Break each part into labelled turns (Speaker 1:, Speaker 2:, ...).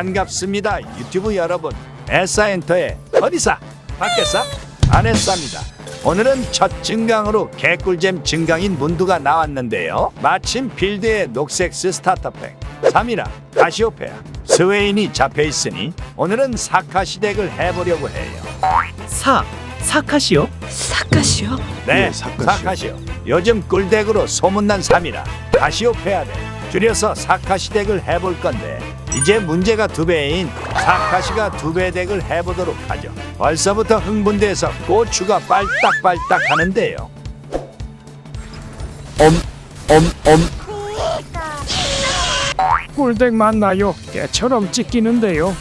Speaker 1: 반갑습니다. 유튜브 여러분 에사엔터의 어디사? 밖에사? 안에사입니다. 오늘은 첫 증강으로 개꿀잼 증강인 문두가 나왔는데요. 마침 필드에 녹색스 스타터팩 3이라 가시오페아 스웨인이 잡혀있으니 오늘은 사카시 덱을 해보려고 해요.
Speaker 2: 사 사카시요?
Speaker 3: 사카시요?
Speaker 1: 네
Speaker 4: 예, 사카시오.
Speaker 1: 사카시오 요즘 꿀덱으로 소문난 3이라 가시오페아 덱 줄여서 사카시 덱을 해볼 건데 이제 문제가 두 배인 사카시가 두 배 덱을 해보도록 하죠. 벌써부터 흥분돼서 고추가 빨딱빨딱 하는데요.
Speaker 5: 꿀덱 맞나요? 깨처럼 찢기는데요.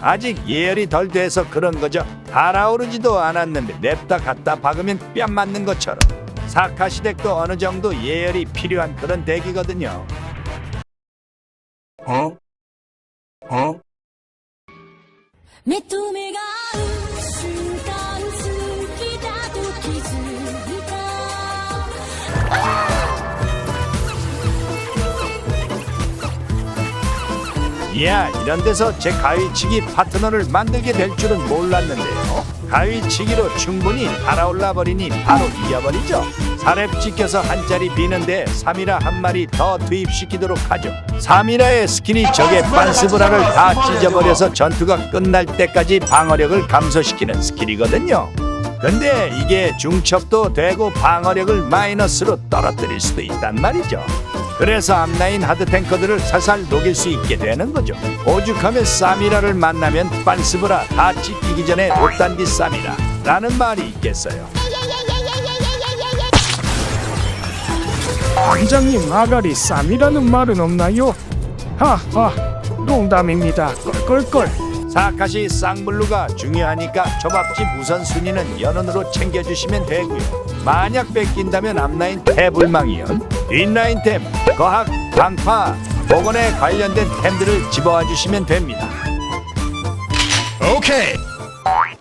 Speaker 1: 아직 예열이 덜 돼서 그런 거죠. 달아오르지도 않았는데 냅다 갖다 박으면 뺨 맞는 것처럼. 사카시 덱도 어느 정도 예열이 필요한 그런 덱이거든요
Speaker 3: 目と目が合う瞬間好きだと気づいた
Speaker 1: 이야 이런 데서 제 가위치기 파트너를 만들게 될 줄은 몰랐는데요 가위치기로 충분히 달아올라 버리니 바로 이겨버리죠 사렙 찍혀서 한 자리 비는데 3이라 한 마리 더 투입시키도록 하죠 3이라의 스킬이 적의 빤스브라를 다 찢어버려서 전투가 끝날 때까지 방어력을 감소시키는 스킬이거든요 근데 이게 중첩도 되고 방어력을 마이너스로 떨어뜨릴 수도 있단 말이죠 그래서 앞라인 하드 탱커들을 살살 녹일 수 있게 되는 거죠. 오죽하면 사미라를 만나면 빤스브라 다 찢기기 전에 못단디 사미라 라는 말이 있겠어요.
Speaker 5: 원장님 아가리 쌈이라는 말은 없나요? 하하 농담입니다. 껄껄껄.
Speaker 1: 사카시 쌍블루가 중요하니까 초밥집 우선순위는 연원으로 챙겨주시면 되고요. 만약 뺏긴다면 앞라인 태불망이연, 뒷라인 템, 거학, 방파, 복원에 관련된 템들을 집어와 주시면 됩니다.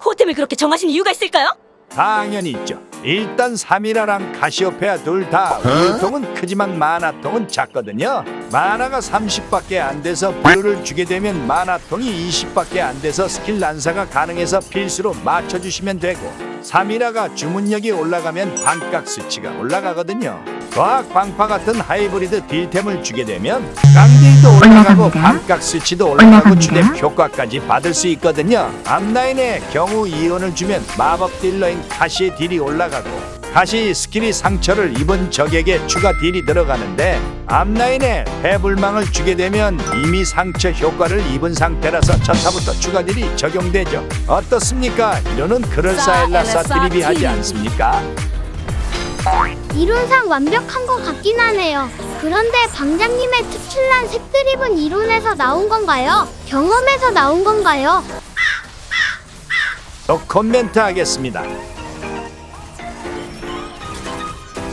Speaker 3: 호템을 그렇게 정하신 이유가 있을까요?
Speaker 1: 당연히 있죠. 일단 사미라랑 카시오페아 둘다 물통은 크지만 마나통은 작거든요. 마나가 30밖에 안 돼서 블루를 주게 되면 마나통이 20밖에 안 돼서 스킬 난사가 가능해서 필수로 맞춰주시면 되고 사미라가 주문력이 올라가면 반각 수치가 올라가거든요. 과학 방파 같은 하이브리드 딜템을 주게 되면 깡딜도 올라가고
Speaker 6: 올라갑니다.
Speaker 1: 반각 수치도 올라가고
Speaker 6: 올라갑니다.
Speaker 1: 주댐 효과까지 받을 수 있거든요. 앞라인에 경우 이온을 주면 마법 딜러인 카시의 딜이 올라가고 카시 스킬이 상처를 입은 적에게 추가 딜이 들어가는데 앞라인에 해불망을 주게 되면 이미 상처 효과를 입은 상태라서 첫 타부터 추가 딜이 적용되죠. 어떻습니까? 이러는 그럴싸헬라 사트리비 하지 않습니까?
Speaker 7: 이론상 완벽한 것 같긴 하네요. 그런데 방장님의 특출난 색드립은 이론에서 나온 건가요? 경험에서 나온 건가요?
Speaker 1: 또 코멘트 하겠습니다.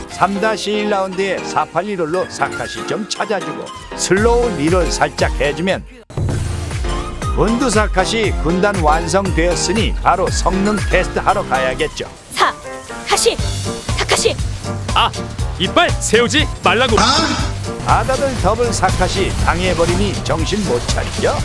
Speaker 1: 3-1라운드에 481롤로 사카시 좀 찾아주고 슬로우 리롤 살짝 해주면 문두 사카시 군단 완성되었으니 바로 성능 테스트 하러 가야겠죠.
Speaker 3: 사 카시 사카시
Speaker 2: 아 이빨 세우지 말라고.
Speaker 1: 아다들 더블 사카시 당해버리니 정신 못 차리죠?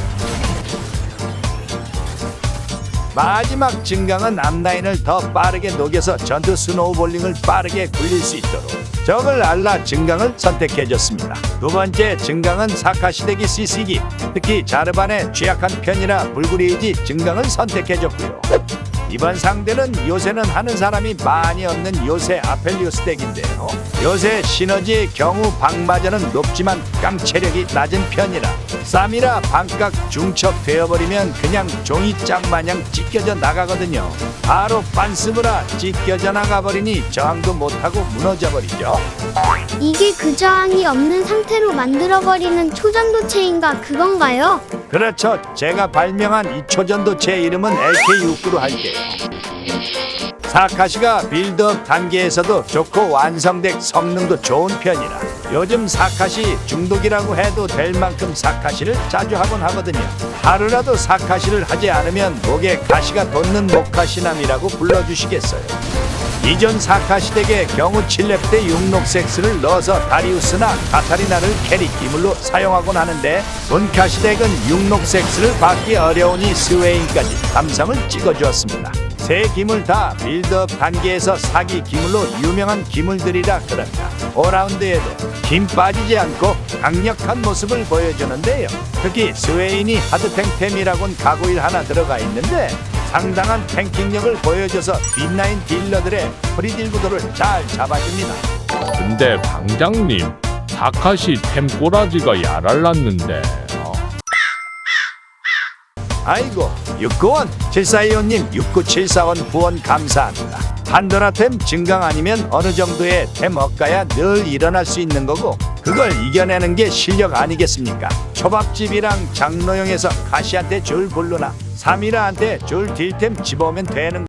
Speaker 1: 마지막 증강은 앞라인을 더 빠르게 녹여서 전투 스노우볼링을 빠르게 굴릴 수 있도록 적을 알라 증강을 선택해줬습니다. 두 번째 증강은 사카시대기 CC기 특히 자르반에 취약한 편이라 불구리이지 증강을 선택해줬고요. 이번 상대는 요새는 하는 사람이 많이 없는 요새 아펠리우스 덱인데요. 요새 시너지의 경우 방마저는 높지만 깡체력이 낮은 편이라 쌈이라 반각 중첩 되어버리면 그냥 종이짝 마냥 찢겨져 나가거든요. 바로 빤스브라 찢겨져 나가버리니 저항도 못하고 무너져버리죠.
Speaker 7: 이게 그 저항이 없는 상태로 만들어버리는 초전도체인가 그건가요?
Speaker 1: 그렇죠. 제가 발명한 이 초전도체 이름은 LK69로 할게요. 사카시가 빌드업 단계에서도 좋고 완성덱 성능도 좋은 편이라 요즘 사카시 중독이라고 해도 될 만큼 사카시를 자주 하곤 하거든요. 하루라도 사카시를 하지 않으면 목에 가시가 돋는 목카시남이라고 불러주시겠어요. 이전 사카시덱의 경우 7렙 때 육록섹스를 넣어서 다리우스나 카타리나를 캐리 기물로 사용하곤 하는데 본카시덱은 육록섹스를 받기 어려우니 스웨인까지 감상을 찍어주었습니다. 세 기물 다 빌드업 단계에서 사기 기물로 유명한 기물들이라 그런가 5라운드에도 힘 빠지지 않고 강력한 모습을 보여주는데요. 특히 스웨인이 하드탱템이라곤 가구일 하나 들어가 있는데 상당한 탱킹력을 보여줘서 빈라인 딜러들의 프리딜 구도를 잘 잡아줍니다.
Speaker 4: 근데 방장님 사카시 템 꼬라지가 야랄났는데 어.
Speaker 1: 아이고 69원 7425님 6974원 후원 감사합니다 한도나템 증강 아니면 어느 정도의 템 억가야 늘 일어날 수 있는 거고 그걸 이겨내는 게 실력 아니겠습니까 초밥집이랑 장로용에서 가시한테 줄 불루나 사미라한테 줄 딜템 집어오면 되는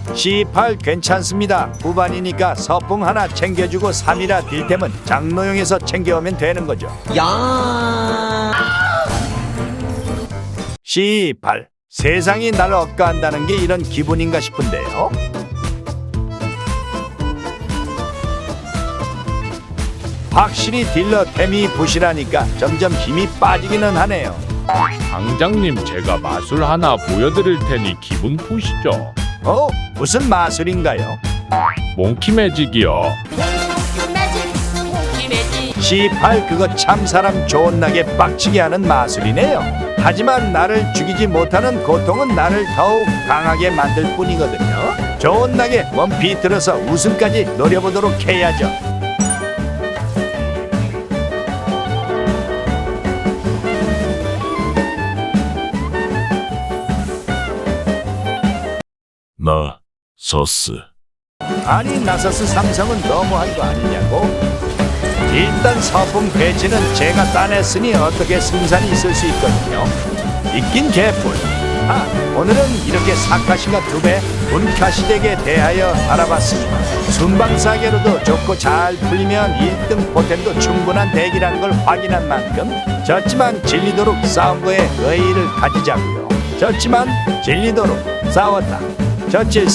Speaker 1: C8 괜찮습니다. 후반이니까 서풍 하나 챙겨주고 3이라 딜템은 장로용에서 챙겨오면 되는 거죠. C8 세상이 날 억가한다는 게 이런 기분인가 싶은데요. 확실히 딜러 템이 부실하니까 점점 힘이 빠지기는 하네요.
Speaker 4: 방장님 제가 마술 하나 보여드릴 테니 기분 푸시죠
Speaker 1: 어? 무슨 마술인가요?
Speaker 4: 몽키 매직이요
Speaker 1: C8 그거 참 사람 좋은나게 빡치게 하는 마술이네요. 하지만 나를 죽이지 못하는 고통은 나를 더욱 강하게 만들 뿐이거든요. 좋은나게 원피 들어서 우승까지 노려보도록 해야죠.
Speaker 4: 소스
Speaker 1: 아니 나서스 삼성은 너무한 거 아니냐고? 일단 서풍 배치는 제가 따냈으니 어떻게 승산이 있을 수 있거든요. 있긴 개뿔. 아, 오늘은 이렇게 사카시가 두 배, 분카시덱에 대하여 알아봤습니다. 순방사계로도 좋고 잘 풀리면 1등 포텐도 충분한 덱이라는 걸 확인한 만큼 졌지만 질리도록 싸운 거에 의의를 가지자고요. 졌지만 질리도록 싸웠다. 졌질